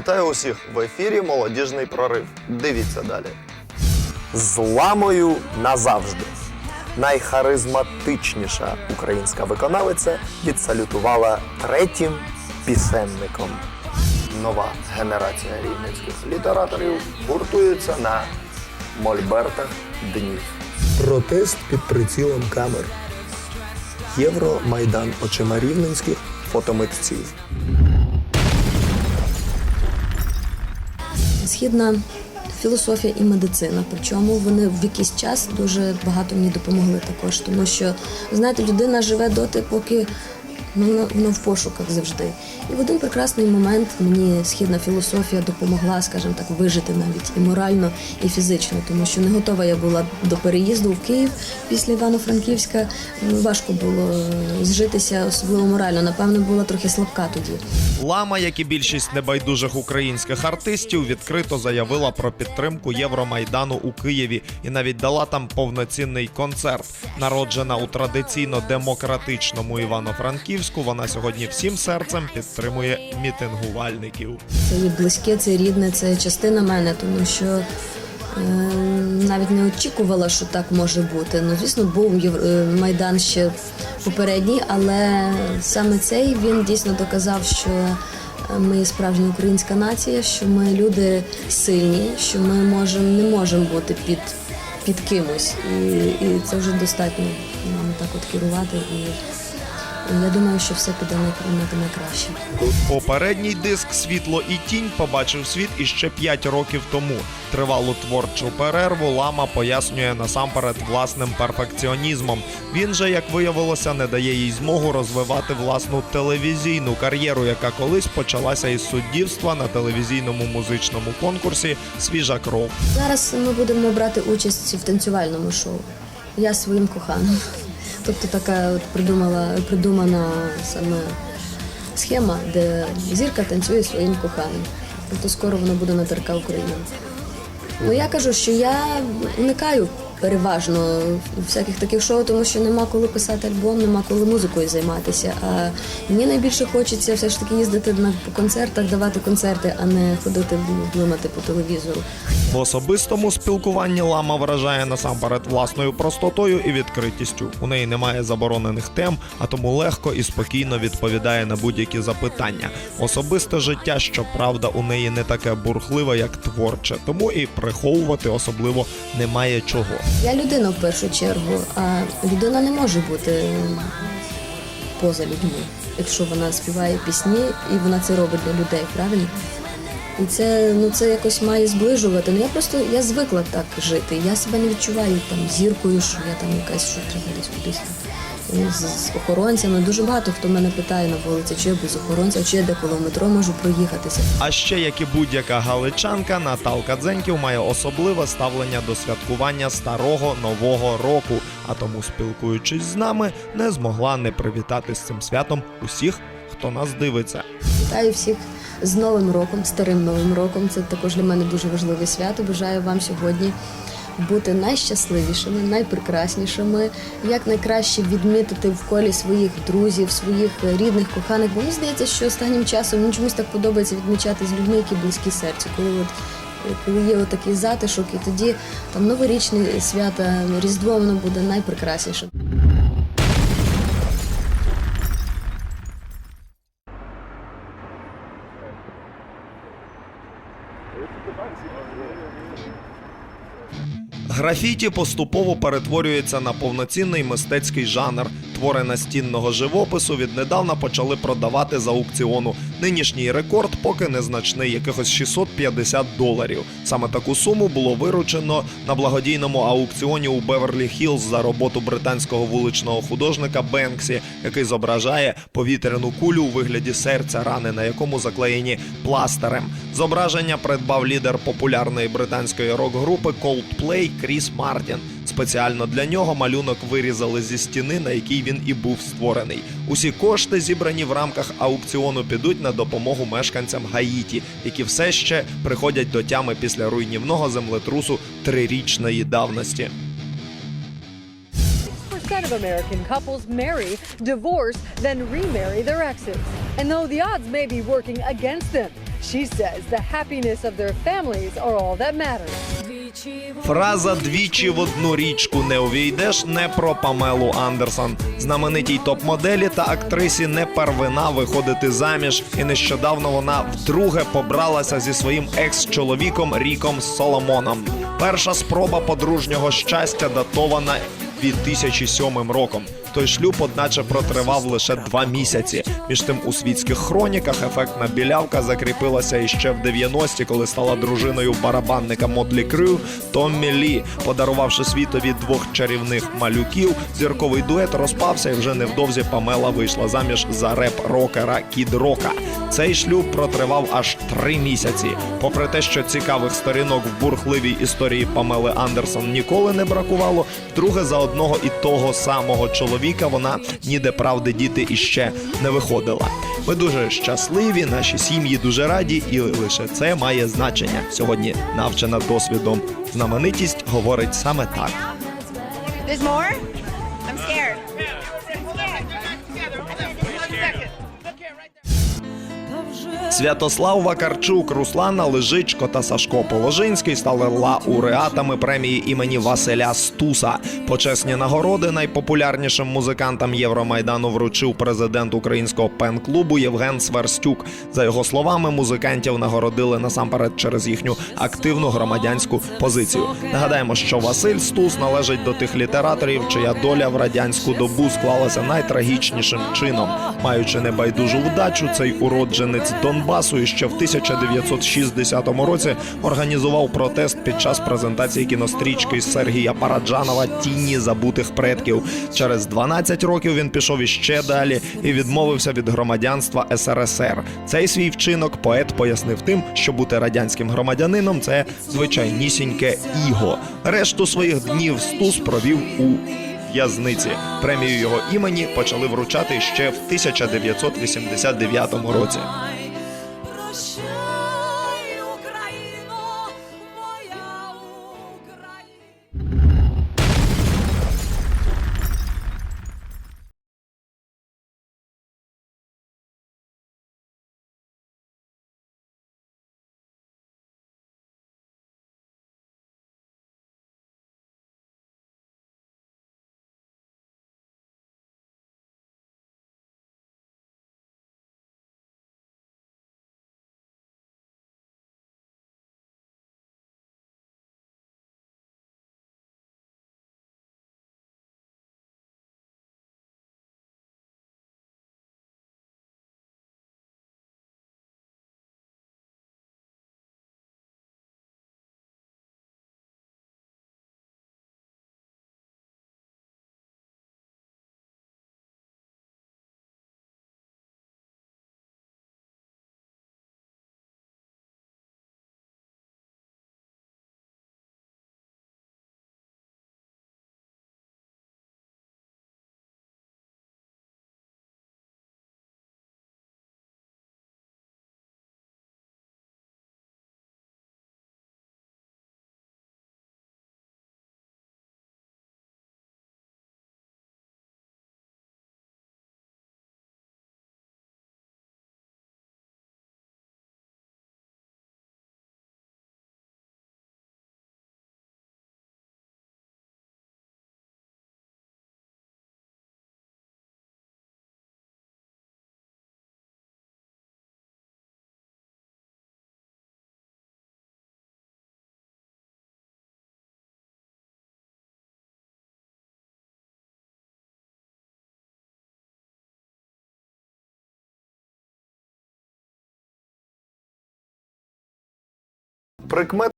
Вітаю усіх в ефірі Молодіжний прорив. Дивіться далі. З ламою назавжди. Найхаризматичніша українська виконавиця відсалютувала третім пісенником. Нова генерація рівненських літераторів гуртується на мольбертах днів. Протест під прицілом камер. Євромайдан очима рівненських фотомитців. Східна філософія і медицина. Причому вони в якийсь час дуже багато мені допомогли також, тому що знаєте, людина живе доти, поки ну, в пошуках завжди. І в один прекрасний момент мені східна філософія допомогла, скажімо так, вижити навіть і морально, і фізично, тому що не готова я була до переїзду в Київ після Івано-Франківська. Ну, Важко було е, зжитися, особливо морально. Напевно, була трохи слабка тоді. Лама, як і більшість небайдужих українських артистів, відкрито заявила про підтримку Євромайдану у Києві і навіть дала там повноцінний концерт. Народжена у традиційно демократичному Івано-Франківську, вона сьогодні всім серцем підтримує мітингувальників. Це близьке, це рідне, це частина мене, тому що е, навіть не очікувала, що так може бути. Ну, звісно, був е, майдан ще попередній, але саме цей він дійсно доказав, що ми справжня українська нація, що ми люди сильні, що ми можемо не можемо бути під, під кимось. І, і це вже достатньо нам так от керувати. І, і я думаю, що все піде на краще. Попередній диск Світло і тінь побачив світ іще 5 років тому. Тривалу творчу перерву Лама пояснює насамперед власним перфекціонізмом. Він же, як виявилося, не дає їй змогу розвивати власну телевізійну кар'єру, яка колись почалася із суддівства на телевізійному музичному конкурсі Свіжа кров. Зараз ми будемо брати участь в танцювальному шоу. Я своїм коханим. Тобто така от придумала, придумана саме схема, де зірка танцює своїм коханим. Тобто скоро воно буде на ТРК Україна. Ну я кажу, що я уникаю переважно всяких таких шоу, тому що нема коли писати альбом, нема коли музикою займатися. А мені найбільше хочеться все ж таки їздити на по концертах, давати концерти, а не ходити блимати по телевізору. В особистому спілкуванні Лама вражає насамперед власною простотою і відкритістю. У неї немає заборонених тем, а тому легко і спокійно відповідає на будь-які запитання. Особисте життя, щоправда, у неї не таке бурхливе, як творче, тому і приховувати особливо немає чого. Я людина в першу чергу, а людина не може бути поза людьми, якщо вона співає пісні і вона це робить для людей, правильно? І це ну це якось має зближувати. Ну я просто я звикла так жити. Я себе не відчуваю там зіркою, що я там якась що треба десь кудись З, з охоронцями дуже багато хто мене питає на вулиці, чи я без охоронця, чи я деколи в метро можу проїхатися. А ще, як і будь-яка галичанка, Наталка Дзеньків має особливе ставлення до святкування старого нового року. А тому, спілкуючись з нами, не змогла не привітати з цим святом усіх, хто нас дивиться. Вітаю всіх з Новим роком, старим Новим роком. Це також для мене дуже важливе свято. Бажаю вам сьогодні бути найщасливішими, найпрекраснішими, як найкраще відмітити в колі своїх друзів, своїх рідних, коханих. Бо мені здається, що останнім часом мені чомусь так подобається відмічати з людьми, які близькі серцю. Коли от коли є отакий затишок, і тоді там новорічні свята, Різдво воно буде найпрекрасніше. Графіті поступово перетворюється на повноцінний мистецький жанр. Твори настінного живопису віднедавна почали продавати з аукціону. Нинішній рекорд поки незначний, якихось 650 доларів. Саме таку суму було виручено на благодійному аукціоні у Беверлі Хіллз за роботу британського вуличного художника Бенксі, який зображає повітряну кулю у вигляді серця, рани на якому заклеєні пластирем. Зображення придбав лідер популярної британської рок-групи Coldplay Кріс Мартін. Спеціально для нього малюнок вирізали зі стіни, на якій він і був створений. Усі кошти, зібрані в рамках аукціону, підуть на допомогу мешканцям Гаїті, які все ще приходять до тями після руйнівного землетрусу трирічної давності. of American couples marry, divorce, then remarry their exes. And though the odds may be working against them, She says the happiness of their families are all that matters. Фраза двічі в одну річку не увійдеш не про Памелу Андерсон. Знаменитій топ-моделі та актрисі не первина виходити заміж, і нещодавно вона вдруге побралася зі своїм екс-чоловіком Ріком Соломоном. Перша спроба подружнього щастя датована 2007 роком. Той шлюб, одначе, протривав лише два місяці. Між тим у світських хроніках ефектна білявка закріпилася іще в 90-ті, коли стала дружиною барабанника Мотлі Крю Томмі Лі. Подарувавши світові двох чарівних малюків, зірковий дует розпався, і вже невдовзі Памела вийшла заміж за реп-рокера Кід Рока. Цей шлюб протривав аж три місяці. Попри те, що цікавих сторінок в бурхливій історії Памели Андерсон ніколи не бракувало, вдруге за одного і того самого чоловіка вона ніде правди діти іще не виходила. Ми дуже щасливі, наші сім'ї дуже раді, і лише це має значення. Сьогодні, навчена досвідом, знаменитість говорить саме так. There's more? Святослав Вакарчук, Руслана Лежичко та Сашко Положинський стали лауреатами премії імені Василя Стуса. Почесні нагороди найпопулярнішим музикантам Євромайдану вручив президент українського пен-клубу Євген Сверстюк. За його словами, музикантів нагородили насамперед через їхню активну громадянську позицію. Нагадаємо, що Василь Стус належить до тих літераторів, чия доля в радянську добу склалася найтрагічнішим чином. Маючи небайдужу вдачу, цей уродженець Донбасу і ще в 1960 році організував протест під час презентації кінострічки Сергія Параджанова Тіні забутих предків. Через 12 років він пішов іще далі і відмовився від громадянства СРСР. Цей свій вчинок поет пояснив тим, що бути радянським громадянином це звичайнісіньке іго. Решту своїх днів Стус провів у в'язниці. Премію його імені почали вручати ще в 1989 році. Прикмет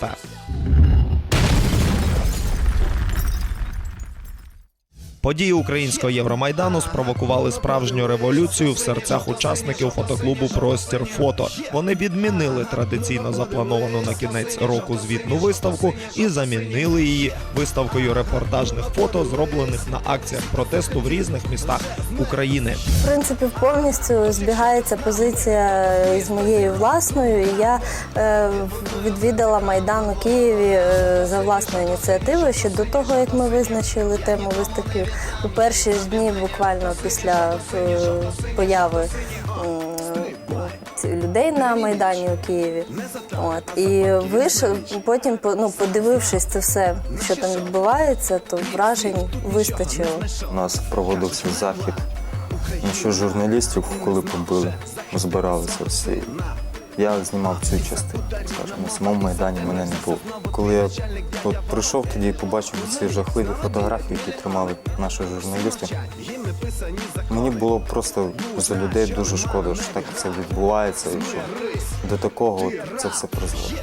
Bye. Події українського Євромайдану спровокували справжню революцію в серцях учасників фотоклубу Простір фото. Вони відмінили традиційно заплановану на кінець року звітну виставку і замінили її виставкою репортажних фото, зроблених на акціях протесту в різних містах України. В принципі, повністю збігається позиція з моєю власною. І я е, відвідала Майдан у Києві е, за власною ініціативою ще до того, як ми визначили тему виставки у перші дні, буквально після е, появи. Людей на майдані у Києві, от і вийшов. Потім, ну подивившись це все, що там відбувається, то вражень вистачило. У нас проводився захід. Ну, що журналістів, коли побили, збиралися всі. Я знімав цю частину, скажімо, на самому майдані мене не було. Коли я от прийшов тоді і побачив ці жахливі фотографії, які тримали наші журналісти, мені було просто за людей дуже шкода, що так це відбувається і що до такого от це все призводить.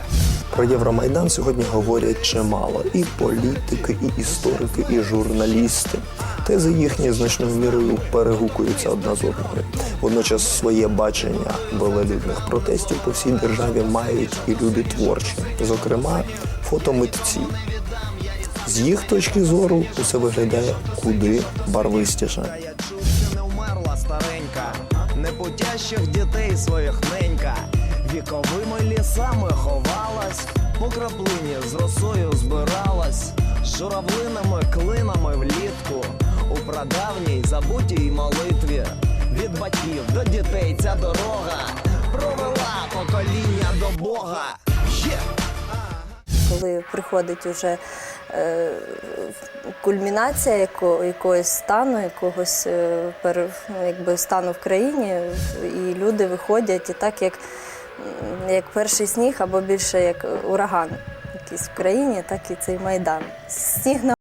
Про Євромайдан сьогодні говорять чимало і політики, і історики, і журналісти. Тези їхні значною мірою перегукуються одна з одною. Водночас своє бачення велелюдних протестів по всій державі мають і люди творчі, зокрема фотомитці. З їх точки зору усе виглядає куди барвистіше. не вмерла старенька, непутящих дітей своїх ненька, віковими лісами ховалась, по краплині з росою збиралась, з журавлинами клинами влітку, у прадавній забутій молитві. Від батьків до дітей ця дорога провела покоління до Бога. Коли приходить уже е, кульмінація яко, якогось стану, якогось е, пер, ну, якби стану в країні, і люди виходять і так, як, як перший сніг, або більше як ураган якийсь в країні, так і цей майдан. Сніг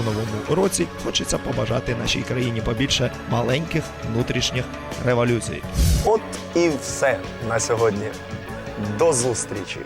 У новому році хочеться побажати нашій країні побільше маленьких внутрішніх революцій. От і все на сьогодні. До зустрічі!